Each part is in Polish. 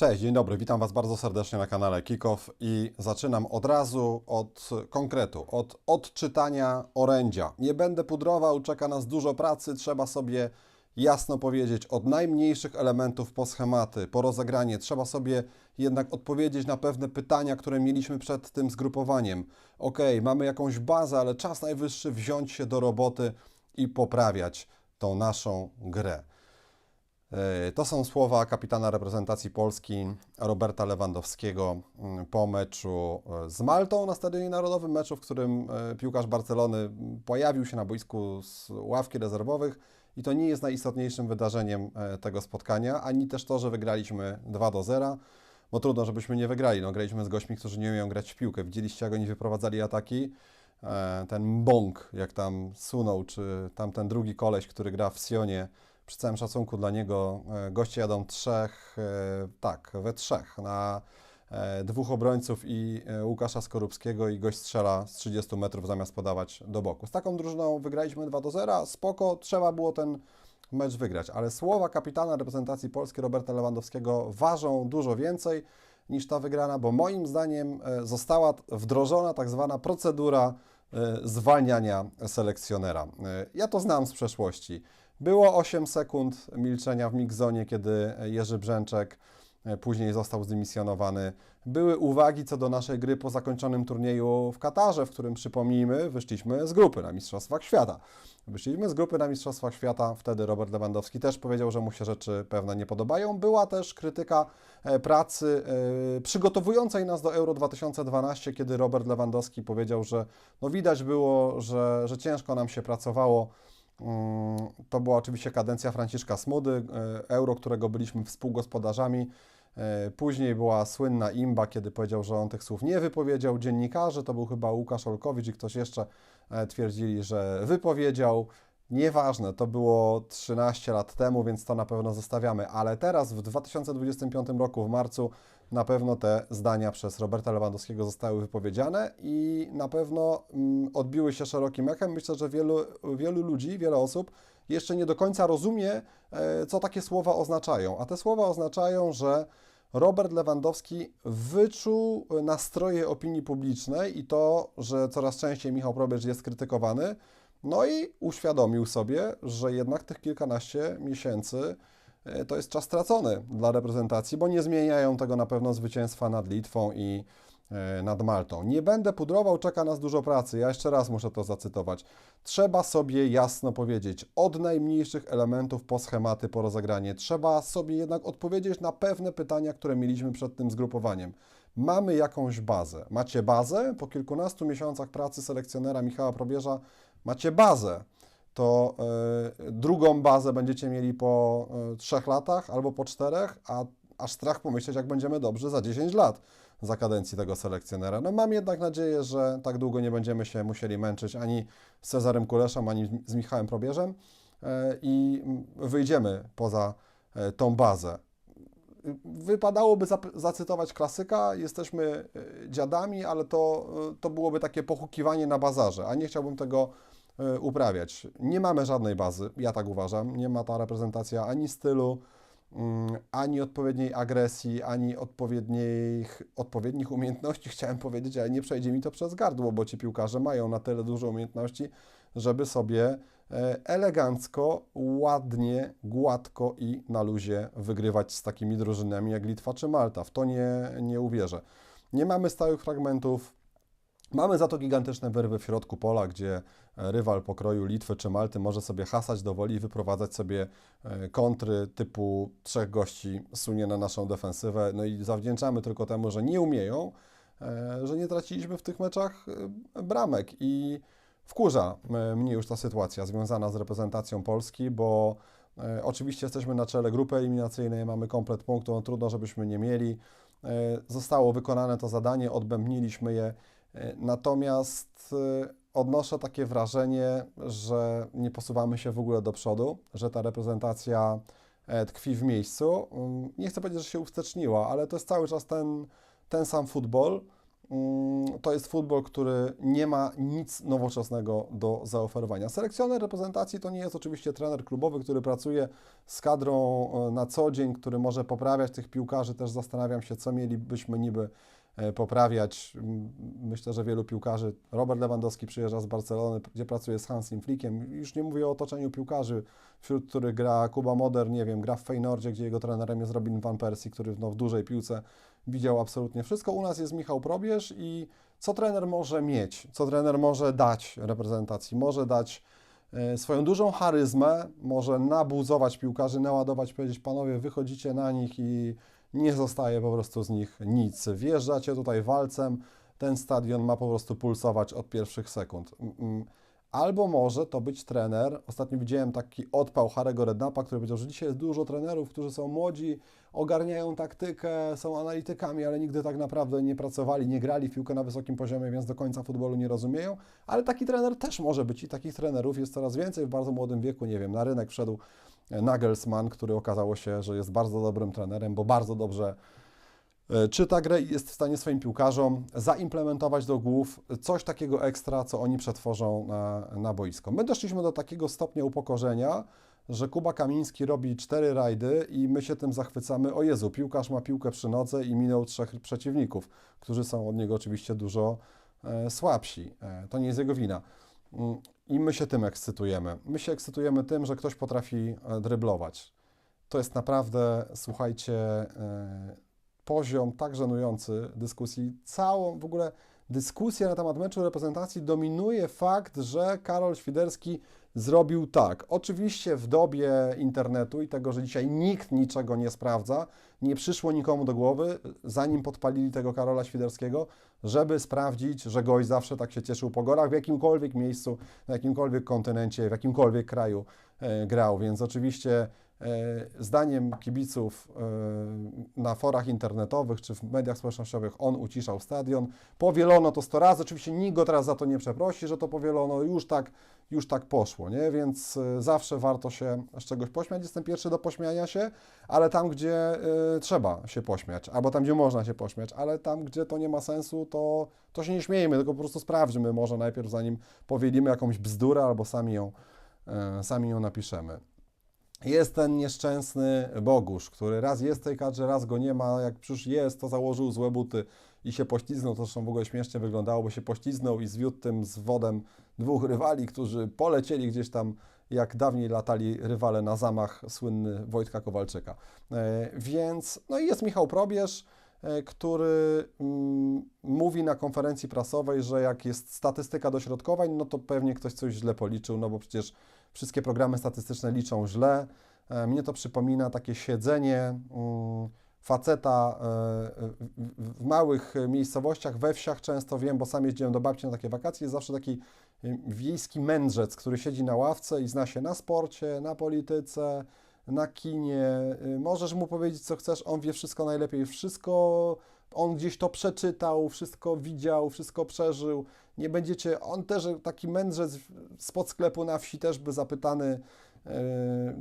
Cześć, dzień dobry, witam Was bardzo serdecznie na kanale Kickoff i zaczynam od razu od konkretu, od odczytania orędzia. Nie będę pudrował, czeka nas dużo pracy, trzeba sobie jasno powiedzieć od najmniejszych elementów po schematy, po rozegranie, trzeba sobie jednak odpowiedzieć na pewne pytania, które mieliśmy przed tym zgrupowaniem. Ok, mamy jakąś bazę, ale czas najwyższy wziąć się do roboty i poprawiać tą naszą grę. E, To są słowa kapitana reprezentacji Polski Roberta Lewandowskiego mm, po meczu e, z Maltą na Stadionie Narodowym, meczu, w którym e, piłkarz Barcelony pojawił się na boisku z ławki rezerwowych i to nie jest najistotniejszym wydarzeniem tego spotkania, ani też to, że wygraliśmy 2 do 0, bo trudno, żebyśmy nie wygrali. No, graliśmy z gośćmi, którzy nie umieją grać w piłkę. Widzieliście, jak oni wyprowadzali ataki. Ten Bąk, jak tam sunął, czy tam ten drugi koleś, który gra w Sionie, przy całym szacunku dla niego, e, goście jadą trzech, e, tak, we trzech, na e, dwóch obrońców i Łukasza Skorupskiego i gość strzela z 30 metrów zamiast podawać do boku. Z taką drużyną wygraliśmy 2 do 0, spoko, trzeba było ten mecz wygrać, ale słowa kapitana reprezentacji Polski Roberta Lewandowskiego ważą dużo więcej niż ta wygrana, bo moim zdaniem została wdrożona tak zwana procedura zwalniania selekcjonera. Ja to znam z przeszłości. Było 8 sekund milczenia w mixzonie, kiedy Jerzy Brzęczek e, później został zdymisjonowany. Były uwagi co do naszej gry po zakończonym turnieju w Katarze, w którym przypomnijmy, wyszliśmy z grupy na Mistrzostwach Świata. Wyszliśmy z grupy na Mistrzostwach Świata, wtedy Robert Lewandowski też powiedział, że mu się rzeczy pewne nie podobają. Była też krytyka e, pracy e, przygotowującej nas do Euro 2012, kiedy Robert Lewandowski powiedział, że no widać było, że, że ciężko nam się pracowało. Mm, To była oczywiście kadencja Franciszka Smudy, e, euro, którego byliśmy współgospodarzami. E, Później była słynna imba, kiedy powiedział, że on tych słów nie wypowiedział. Dziennikarze, to był chyba Łukasz Olkowicz i ktoś jeszcze e, twierdzili, że wypowiedział. Nieważne, to było 13 lat temu, więc to na pewno zostawiamy. Ale teraz, w 2025 roku, w marcu, na pewno te zdania przez Roberta Lewandowskiego zostały wypowiedziane i na pewno mm, odbiły się szerokim echem. Myślę, że wielu, wielu ludzi, wiele osób jeszcze nie do końca rozumie, e, co takie słowa oznaczają. A te słowa oznaczają, że Robert Lewandowski wyczuł nastroje opinii publicznej i to, że coraz częściej Michał Probierz jest krytykowany, no i uświadomił sobie, że jednak tych kilkanaście miesięcy e, to jest czas stracony dla reprezentacji, bo nie zmieniają tego na pewno zwycięstwa nad Litwą i e, nad Maltą. Nie będę pudrował, czeka nas dużo pracy. Ja jeszcze raz muszę to zacytować. Trzeba sobie jasno powiedzieć, od najmniejszych elementów po schematy, po rozegranie, trzeba sobie jednak odpowiedzieć na pewne pytania, które mieliśmy przed tym zgrupowaniem. Mamy jakąś bazę. Macie bazę? Po kilkunastu miesiącach pracy selekcjonera Michała Probierza macie bazę. To e, drugą bazę będziecie mieli po e, trzech latach albo po czterech, a aż strach pomyśleć, jak będziemy dobrzy za 10 lat za kadencji tego selekcjonera. No mam jednak nadzieję, że tak długo nie będziemy się musieli męczyć ani z Cezarem Kuleszem, ani z Michałem Probierzem e, i wyjdziemy poza tą bazę. Wypadałoby zacytować klasyka, jesteśmy dziadami, ale to, to byłoby takie pochukiwanie na bazarze, a nie chciałbym tego uprawiać. Nie mamy żadnej bazy, ja tak uważam. Nie ma ta reprezentacja ani stylu, mm, ani odpowiedniej agresji, ani odpowiednich, odpowiednich umiejętności, chciałem powiedzieć, ale nie przejdzie mi to przez gardło, bo ci piłkarze mają na tyle dużo umiejętności, żeby sobie e, elegancko, ładnie, gładko i na luzie wygrywać z takimi drużynami jak Litwa czy Malta. W to nie, nie uwierzę. Nie mamy stałych fragmentów. Mamy za to gigantyczne wyrwy w środku pola, gdzie e, rywal pokroju Litwy czy Malty może sobie hasać do woli i wyprowadzać sobie e, kontry typu trzech gości sunie na naszą defensywę. No i zawdzięczamy tylko temu, że nie umieją, e, że nie traciliśmy w tych meczach bramek i wkurza mnie już ta sytuacja związana z reprezentacją Polski, bo oczywiście jesteśmy na czele grupy eliminacyjnej, mamy komplet punktów, no trudno, żebyśmy nie mieli. Zostało wykonane to zadanie, odbębniliśmy je, natomiast e, odnoszę takie wrażenie, że nie posuwamy się w ogóle do przodu, że ta reprezentacja e, tkwi w miejscu. Mm, Nie chcę powiedzieć, że się uwsteczniła, ale to jest cały czas ten, ten sam futbol. mm, to jest futbol, który nie ma nic nowoczesnego do zaoferowania. Selekcjoner reprezentacji to nie jest oczywiście trener klubowy, który pracuje z kadrą e, na co dzień, który może poprawiać tych piłkarzy. Też zastanawiam się, co mielibyśmy niby e, poprawiać. M, Myślę, że wielu piłkarzy, Robert Lewandowski przyjeżdża z Barcelony, gdzie pracuje z Hansim Flickiem. Już nie mówię o otoczeniu piłkarzy, wśród których gra Kuba Moder, nie wiem, gra w Feynordzie, gdzie jego trenerem jest Robin van Persie, który no, w dużej piłce widział absolutnie wszystko. U nas jest Michał Probierz i co trener może mieć, co trener może dać reprezentacji? Może dać e, swoją dużą charyzmę, może nabuzować piłkarzy, naładować, powiedzieć, panowie, wychodzicie na nich i nie zostaje po prostu z nich nic. Wjeżdżacie tutaj walcem, ten stadion ma po prostu pulsować od pierwszych sekund. Mm, mm. Albo może to być trener. Ostatnio widziałem taki odpał Harego Rednapa, który powiedział, że dzisiaj jest dużo trenerów, którzy są młodzi, ogarniają taktykę, są analitykami, ale nigdy tak naprawdę nie pracowali, nie grali w piłkę na wysokim poziomie, więc do końca futbolu nie rozumieją. Ale taki trener też może być i takich trenerów jest coraz więcej w bardzo młodym wieku. Nie wiem, na rynek wszedł Nagelsmann, który okazało się, że jest bardzo dobrym trenerem, bo bardzo dobrze e, czyta grę i jest w stanie swoim piłkarzom zaimplementować do głów coś takiego ekstra, co oni przetworzą na, na boisko. My doszliśmy do takiego stopnia upokorzenia, że Kuba Kamiński robi cztery rajdy i my się tym zachwycamy. O Jezu, piłkarz ma piłkę przy nodze i minął trzech przeciwników, którzy są od niego oczywiście dużo e, słabsi. E, to nie jest jego wina. I my się tym ekscytujemy. My się ekscytujemy tym, że ktoś potrafi e, dryblować. To jest naprawdę, słuchajcie, e, poziom tak żenujący dyskusji. Całą w ogóle dyskusję na temat meczu reprezentacji dominuje fakt, że Karol Świderski zrobił tak. Oczywiście w dobie internetu i tego, że dzisiaj nikt niczego nie sprawdza, nie przyszło nikomu do głowy, zanim podpalili tego Karola Świderskiego, żeby sprawdzić, że gość zawsze tak się cieszył po gorach w jakimkolwiek miejscu, na jakimkolwiek kontynencie, w jakimkolwiek kraju e, grał. Więc oczywiście zdaniem kibiców e, na forach internetowych czy w mediach społecznościowych on uciszał stadion. Powielono to 100 razy. Oczywiście nikt go teraz za to nie przeprosi, że to powielono. Już tak, już tak poszło, nie? Więc e, zawsze warto się z czegoś pośmiać. Jestem pierwszy do pośmiania się, ale tam, gdzie e, trzeba się pośmiać, albo tam, gdzie można się pośmiać, ale tam, gdzie to nie ma sensu, to, to się nie śmiejmy, tylko po prostu sprawdźmy może najpierw, zanim powielimy jakąś bzdurę, albo sami ją, e, sami ją napiszemy. Jest ten nieszczęsny Bogusz, który raz jest w tej kadrze, raz go nie ma. Jak już jest, to założył złe buty i się pośliznął. To zresztą w ogóle śmiesznie wyglądało, bo się pośliznął i zwiódł tym z wodem dwóch rywali, którzy polecieli gdzieś tam, jak dawniej latali rywale na zamach słynny Wojtka Kowalczyka. E, Więc, no i jest Michał Probierz, e, który mm, mówi na konferencji prasowej, że jak jest statystyka dośrodkowań, no to pewnie ktoś coś źle policzył, no bo przecież wszystkie programy statystyczne liczą źle. E, Mnie to przypomina takie siedzenie mm, faceta e, w- małych miejscowościach, we wsiach często wiem, bo sam jeździłem do babci na takie wakacje, jest zawsze taki wiejski mędrzec, który siedzi na ławce i zna się na sporcie, na polityce, na kinie. Y, Możesz mu powiedzieć, co chcesz, on wie wszystko najlepiej, wszystko, on gdzieś to przeczytał, wszystko widział, wszystko przeżył. Nie będziecie, on też taki mędrzec spod sklepu na wsi też by zapytany, y,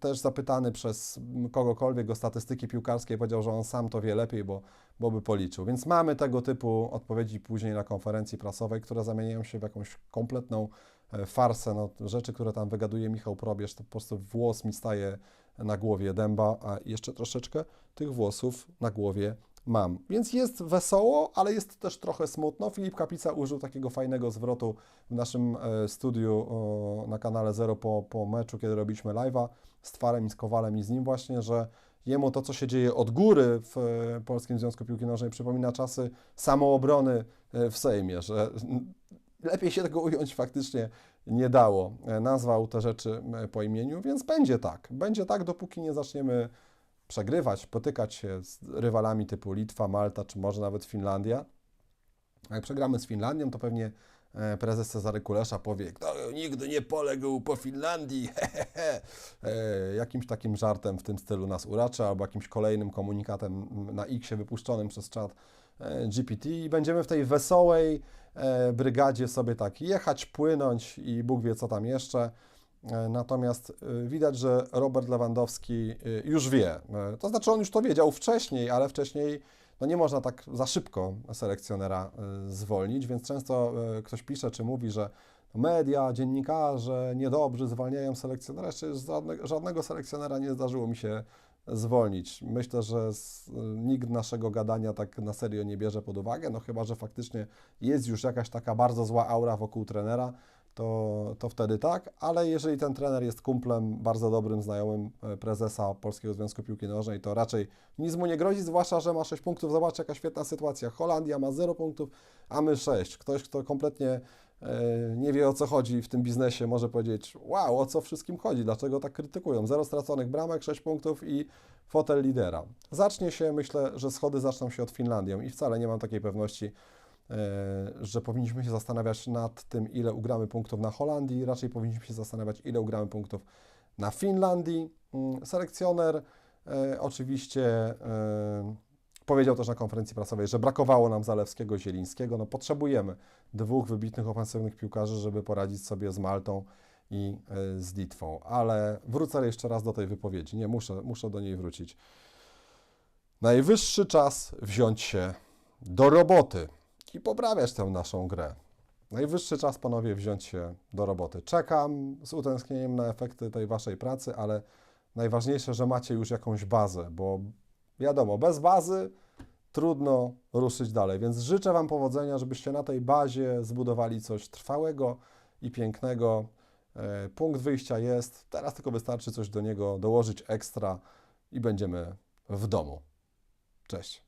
też zapytany przez kogokolwiek o statystyki piłkarskie powiedział, że on sam to wie lepiej, bo, bo by policzył. Więc mamy tego typu odpowiedzi później na konferencji prasowej, które zamieniają się w jakąś kompletną e, farsę. No, rzeczy, które tam wygaduje Michał Probierz, to po prostu włos mi staje na głowie dęba, a jeszcze troszeczkę tych włosów na głowie mam. Więc jest wesoło, ale jest też trochę smutno. Filip Kapica użył takiego fajnego zwrotu w naszym e, studiu na kanale Zero po, po meczu, kiedy robiliśmy live'a z Twarem i z Kowalem i z nim właśnie, że jemu to, co się dzieje od góry w e, Polskim Związku Piłki Nożnej przypomina czasy samoobrony e, w Sejmie, że lepiej się tego ująć faktycznie nie dało. Nazwał te rzeczy po imieniu, więc będzie tak. Będzie tak, dopóki nie zaczniemy przegrywać, potykać się z rywalami typu Litwa, Malta, czy może nawet Finlandia. Jak przegramy z Finlandią, to pewnie e, prezes Cezary Kulesza powie, kto nigdy nie poległ po Finlandii. E, Jakimś takim żartem w tym stylu nas uraczy, albo jakimś kolejnym komunikatem na X wypuszczonym przez czat e, GPT i będziemy w tej wesołej e, brygadzie sobie tak jechać, płynąć i Bóg wie co tam jeszcze. E, Natomiast e, widać, że Robert Lewandowski e, już wie. To znaczy on już to wiedział wcześniej, ale wcześniej no nie można tak za szybko selekcjonera zwolnić, więc często ktoś pisze czy mówi, że media, dziennikarze niedobrzy zwalniają selekcjonera. Jeszcze żadnego, selekcjonera nie zdarzyło mi się zwolnić. Myślę, że nikt naszego gadania tak na serio nie bierze pod uwagę, no chyba, że faktycznie jest już jakaś taka bardzo zła aura wokół trenera, to, to wtedy tak, ale jeżeli ten trener jest kumplem, bardzo dobrym znajomym e, prezesa Polskiego Związku Piłki Nożnej, to raczej nic mu nie grozi, zwłaszcza, że ma 6 punktów. Zobacz, jaka świetna sytuacja. Holandia ma 0 punktów, a my 6. Ktoś, kto kompletnie e, nie wie o co chodzi w tym biznesie, może powiedzieć: Wow, o co wszystkim chodzi? Dlaczego tak krytykują? Zero straconych bramek, 6 punktów i fotel lidera. Zacznie się, myślę, że schody zaczną się od Finlandią i wcale nie mam takiej pewności, że powinniśmy się zastanawiać nad tym, ile ugramy punktów na Holandii. Raczej powinniśmy się zastanawiać, ile ugramy punktów na Finlandii. Mm, Selekcjoner e, oczywiście e, powiedział też na konferencji prasowej, że brakowało nam Zalewskiego Zielińskiego. No, potrzebujemy dwóch wybitnych ofensywnych piłkarzy, żeby poradzić sobie z Maltą i e, z Litwą. Ale wrócę jeszcze raz do tej wypowiedzi. Nie, muszę, muszę do niej wrócić. Najwyższy czas wziąć się do roboty i poprawiać tę naszą grę. Najwyższy czas, panowie, wziąć się do roboty. Czekam z utęsknieniem na efekty tej waszej pracy, ale najważniejsze, że macie już jakąś bazę, bo wiadomo, bez bazy trudno ruszyć dalej. Więc życzę Wam powodzenia, żebyście na tej bazie zbudowali coś trwałego i pięknego. E, Punkt wyjścia jest, teraz tylko wystarczy coś do niego dołożyć ekstra i będziemy w domu. Cześć.